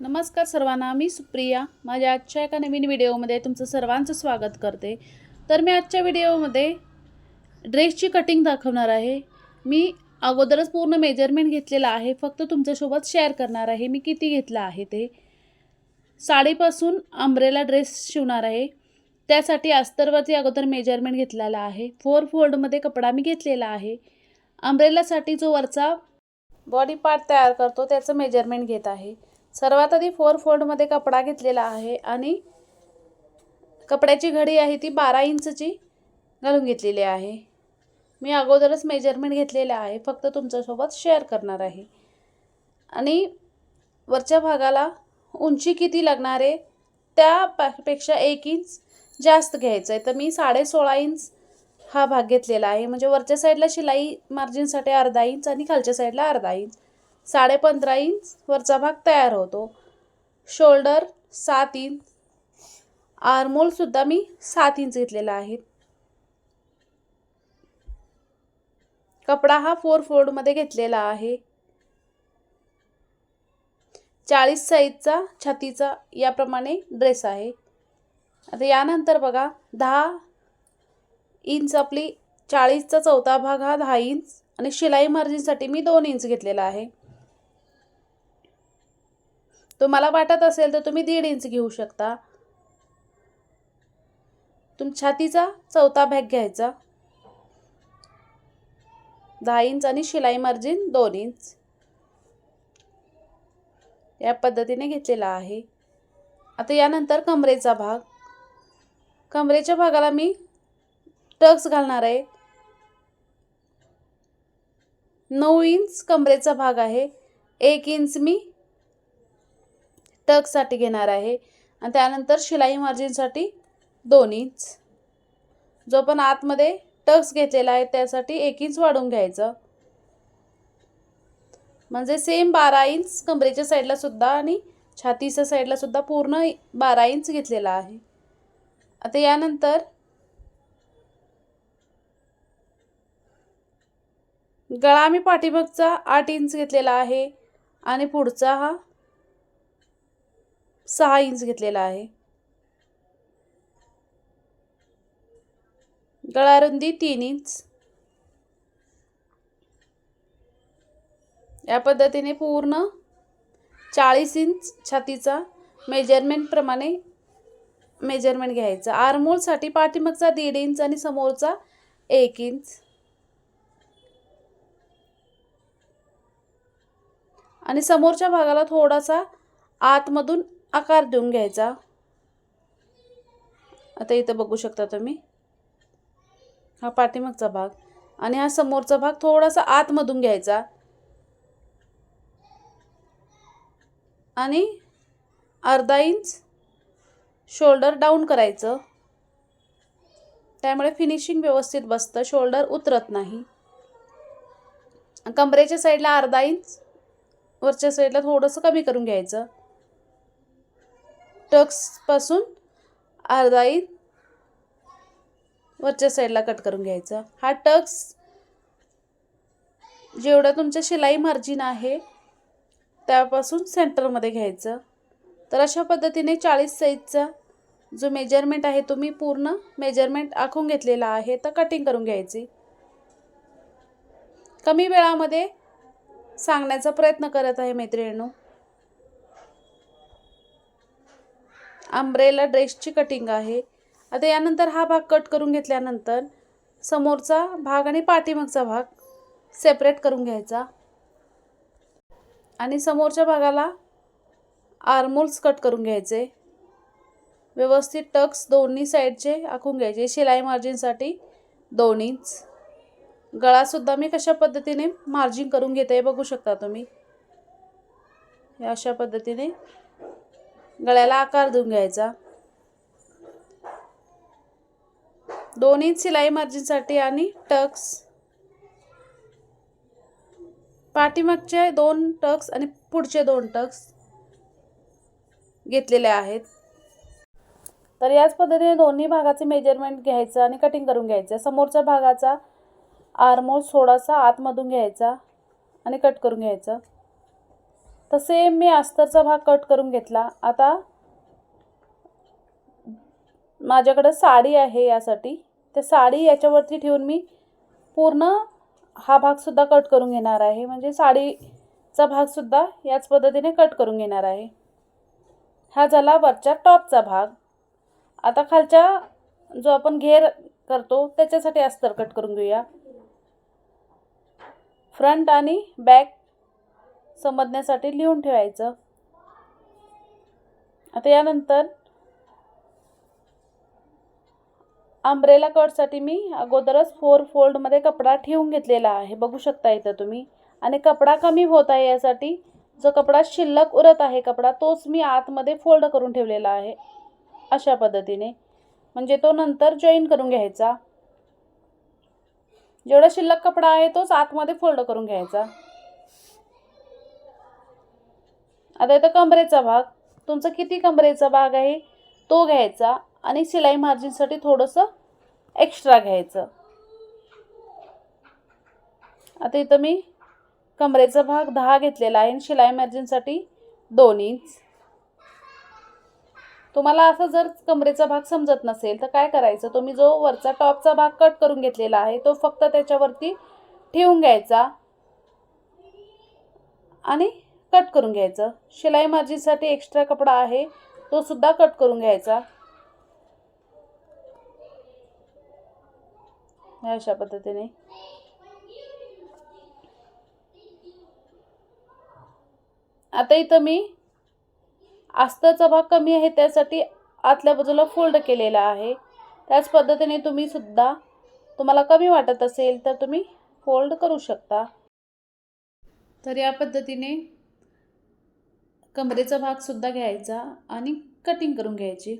नमस्कार सर्वांना मी सुप्रिया. माझ्या आजच्या एका नवीन व्हिडिओमध्ये तुमचं सर्वांचं स्वागत करते. तर मी आजच्या व्हिडिओमध्ये ड्रेसची कटिंग दाखवणार आहे. मी अगोदरच पूर्ण मेजरमेंट घेतलेलं आहे. फक्त तुमच्यासोबत शेअर करणार आहे. मी किती घेतलं आहे ते. साडीपासून अंब्रेला ड्रेस शिवणार आहे. त्यासाठी अस्तरवरती अगोदर मेजरमेंट घेतलेला आहे. फोर फोल्डमध्ये कपडा मी घेतलेला आहे. अंब्रेलासाठी जो वरचा बॉडी पार्ट तयार करतो त्याचं मेजरमेंट घेत आहे. सर्वात आधी फोर फोल्डमध्ये कपडा घेतलेला आहे आणि कपड्याची घडी आहे ती बारा इंचची घालून घेतलेली आहे. मी अगोदरच मेजरमेंट घेतलेलं आहे. फक्त तुमच्यासोबत शेअर करणार आहे. आणि वरच्या भागाला उंची किती लागणार आहे त्यापेक्षा एक इंच जास्त घ्यायचं आहे. तर मी साडे सोळा इंच हा भाग घेतलेला आहे. म्हणजे वरच्या साईडला शिलाई मार्जिनसाठी अर्धा इंच आणि खालच्या साईडला अर्धा इंच. साडे पंधरा इंच वरचा भाग तयार होतो. शोल्डर सात इंच आरमोलसुद्धा मी सात इंच घेतलेला आहे. कपडा हा फोर फोल्डमध्ये घेतलेला आहे. चाळीस साईजचा छातीचा याप्रमाणे ड्रेस आहे. आता यानंतर बघा दहा इंच आपली चाळीसचा चौथा भाग हा दहा इंच आणि शिलाई मार्जिनसाठी मी दोन इंच घेतलेला आहे. तुम्हाला वाटत असेल तर तुम्ही दीड इंच घेऊ शकता. तुम छातीचा चौथा भाग घ्यायचा. दहा इंच आणि शिलाई मार्जिन दोन इंच. या पद्धतीने घेतलेला आहे. आता यानंतर कमरेचा भाग. कमरेच्या भागाला मी टक्स घालणार आहे. नऊ इंच कमरेचा भाग आहे. एक इंच मी टक्ससाठी घेणार आहे. आणि त्यानंतर शिलाई मार्जिनसाठी दोन इंच जो पण आतमध्ये टक्स घेतलेला आहे त्यासाठी एक इंच वाढून घ्यायचं. म्हणजे सेम बारा इंच कमरेच्या साईडला सुद्धा आणि छातीच्या साईडला सुद्धा पूर्ण बारा इंच घेतलेला आहे. आता यानंतर गळा मी पाठीमागचा आठ इंच घेतलेला आहे आणि पुढचा हा सहा इंच घेतलेला आहे. गळारुंदी तीन इंच या पद्धतीने पूर्ण चाळीस इंच छातीचा मेजरमेंटप्रमाणे मेजरमेंट घ्यायचा. आर्मोलसाठी पाठीमागचा दीड इंच आणि समोरचा एक इंच आणि समोरच्या भागाला थोडासा आतमधून आकार देऊन घ्यायचा. आता इथं बघू शकता तुम्ही. हा पाठीमागचा भाग आणि हा समोरचा भाग थोडासा आतमधून घ्यायचा. आणि अर्धा इंच शोल्डर डाऊन करायचं. त्यामुळे फिनिशिंग व्यवस्थित बसतं शोल्डर उतरत नाही. कमरेच्या साईडला अर्धा इंच वरच्या साईडला थोडंसं कमी करून घ्यायचं. टक्सपासून अर्धा इंच वरच्या साईडला कट करून घ्यायचा. हा टक्स जेवढं तुमचं शिलाई मार्जिन आहे त्यापासून सेंटरमध्ये घ्यायचं. तर अशा पद्धतीने चाळीस साईजचा जो मेजरमेंट आहे तुम्ही पूर्ण मेजरमेंट आखून घेतलेला आहे तर कटिंग करून घ्यायची. कमी वेळामध्ये सांगण्याचा प्रयत्न करत आहे मैत्रिणींनो. आंब्रेला ड्रेसची कटिंग आहे. आता यानंतर हा भाग कट करून घेतल्यानंतर समोरचा भाग आणि पाठीमागचा भाग सेपरेट करून घ्यायचा. आणि समोरच्या भागाला आर्मोल्स कट करून घ्यायचे. व्यवस्थित टक्स दोन्ही साईडचे आखून घ्यायचे. शिलाई मार्जिनसाठी दोन इंच गळासुद्धा मी कशा पद्धतीने मार्जिन करून घेते बघू शकता तुम्ही. या अशा पद्धतीने गळ्याला आकार देऊन घ्यायचा. दोन्ही सिलाई शिलाई मार्जिनसाठी आणि टक्स. पाठीमागचे दोन टक्स आणि पुढचे दोन टक्स घेतलेले आहेत. तर याच पद्धतीने दोन्ही भागाचे मेजरमेंट घ्यायचं आणि कटिंग करून घ्यायचं. समोरच्या भागाचा आरमोल थोडासा आतमधून घ्यायचा आणि कट करून घ्यायचा. तर सेम मी अस्तरचा भाग कट करून घेतला. आता माझ्याकडं साडी आहे यासाठी. त्या साडी याच्यावरती ठेवून मी पूर्ण हा भागसुद्धा कट करून घेणार आहे. म्हणजे साडीचा भागसुद्धा याच पद्धतीने कट करून घेणार आहे. हा झाला वरच्या टॉपचा भाग. आता खालच्या जो आपण घेर करतो त्याच्यासाठी अस्तर कट करून घेऊया. फ्रंट आणि बॅक समजण्यासाठी लिहून ठेवायचं. आता यानंतर आंब्रेला कटसाठी मी अगोदरच फोर फोल्डमध्ये कपडा ठेवून घेतलेला आहे. बघू शकता इथं तुम्ही. आणि कपडा कमी होत आहे यासाठी जो कपडा शिल्लक उरत आहे कपडा तोच मी आतमध्ये फोल्ड करून ठेवलेला आहे. अशा पद्धतीने. म्हणजे तो नंतर जॉईन करून घ्यायचा. जेवढा शिल्लक कपडा आहे तोच आतमध्ये फोल्ड करून घ्यायचा. आता इथं कमरेचा भाग. तुमचा किती कमरेचा भाग आहे? तो घ्यायचा आणि शिलाई मार्जिनसाठी थोडंसं एक्स्ट्रा घ्यायचं. आता इथं मी कमरेचा भाग दहा घेतलेला आहे आणि शिलाई मार्जिनसाठी दोन इंच तुम्हाला असं जर कमरेचा भाग समजत नसेल तर काय करायचं? तुम्ही जो वरचा टॉपचा भाग कट करून घेतलेला आहे तो फक्त त्याच्यावरती ठेवून घ्यायचा. आणि कट करून घ्यायचं. शिलाई मार्जिनसाठी एक्स्ट्रा कपडा आहे तो सुद्धा कट करून घ्यायचा. अशा पद्धतीने. आता इथं मी आस्तरचा भाग कमी आहे त्यासाठी आतल्या बाजूला फोल्ड केलेला आहे. त्याच पद्धतीने तुम्ही सुद्धा तुम्हाला कमी वाटत असेल तर तुम्ही फोल्ड करू शकता. तर या पद्धतीने कमरेचा भागसुद्धा घ्यायचा आणि कटिंग करून घ्यायची.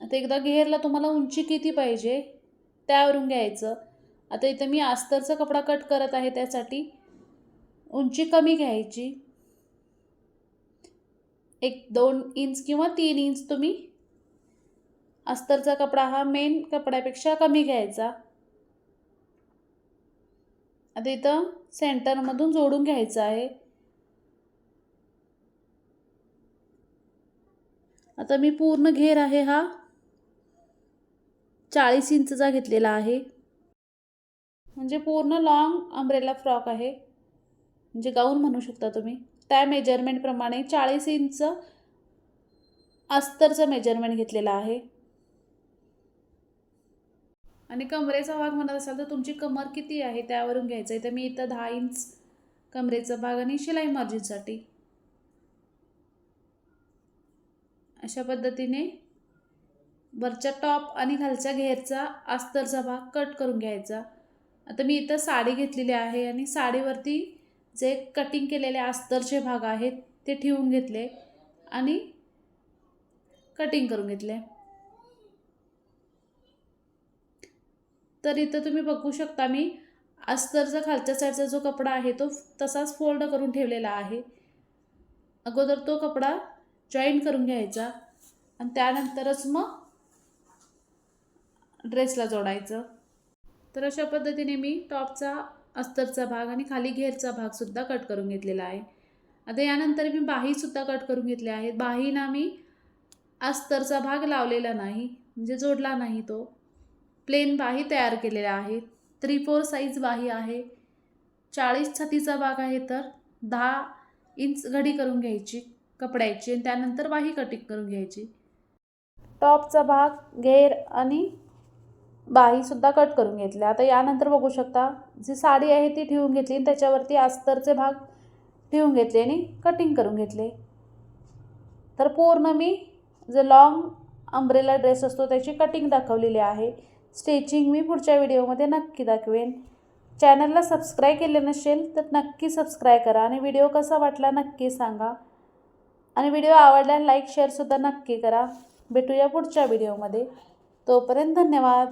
आता एकदा घेरला तुम्हाला उंची किती पाहिजे त्यावरून घ्यायचं. आता इथं मी अस्तरचा कपडा कट करत आहे त्यासाठी उंची कमी घ्यायची. एक दोन इंच किंवा तीन इंच तुम्ही अस्तरचा कपडा हा मेन कपड्यापेक्षा कमी घ्यायचा. आता इथं सेंटरमधून जोडून घ्यायचं आहे. आता मी पूर्ण घेर आहे हा. चाळीस इंचचा घेतलेला आहे. म्हणजे पूर्ण लॉंग अम्ब्रेला फ्रॉक आहे. म्हणजे गाऊन म्हणू शकता तुम्ही. त्या मेजरमेंटप्रमाणे चाळीस इंच अस्तरचं मेजरमेंट घेतलेलं आहे. आणि कमरेचा भाग म्हणत असाल तर तुमची कमर किती आहे त्यावरून घ्यायचं आहे तर मी इथं दहा इंच कमरेचा भाग आणि शिलाई मार्जिनसाठी अशा पद्धतीने वरच्या टॉप आणि खालच्या घेरचा अस्तरचा भाग कट करून घ्यायचा. आता मी इथं साडी घेतलेली आहे आणि साडीवरती जे कटिंग केलेले अस्तरचे भाग आहेत ते ठेवून घेतले आणि कटिंग करून घेतले. तर इथं तुम्ही बघू शकता मी अस्तरचा खालच्या साईडचा जो कपडा आहे तो तसाच फोल्ड करून ठेवलेला आहे. अगोदर तो कपडा जॉईन करून घ्यायचा. आणि त्यानंतरच मग ड्रेसला जोडायचं. तर अशा पद्धतीने मी टॉपचा अस्तरचा भाग आणि खाली घेरचा भागसुद्धा कट करून घेतलेला आहे. आता यानंतर मी बाहीसुद्धा कट करून घेतले आहेत. बाहीना मी अस्तरचा भाग लावलेला नाही म्हणजे जोडला नाही तो. प्लेन बाही तयार केलेला आहे थ्री फोर साईज बाही आहे. चाळीस छातीचा भाग आहे तर दहा इंच घडी करून घ्यायची. कपड्याची आणि त्यानंतर बाही कटिंग करून घ्यायची. टॉपचा भाग घेर आणि बाहीसुद्धा कट करून घेतले. आता यानंतर बघू शकता जी साडी आहे ती ठेवून घेतली आणि त्याच्यावरती अस्तरचे भाग ठेवून घेतले आणि कटिंग करून घेतले. तर पूर्ण मी जे लॉंग अम्ब्रेला ड्रेस असतो त्याची कटिंग दाखवलेली आहे. स्टिचिंग मी पुढच्या व्हिडिओमध्ये नक्की दाखवेन. चॅनलला सबस्क्राईब केले नसेल तर नक्की सबस्क्राईब करा आणि व्हिडिओ कसा वाटला नक्की सांगा. आणि व्हिडिओ आवडल्यास लाईक शेअरसुद्धा नक्की करा. भेटूया पुढच्या व्हिडिओमध्ये. तोपर्यंत धन्यवाद.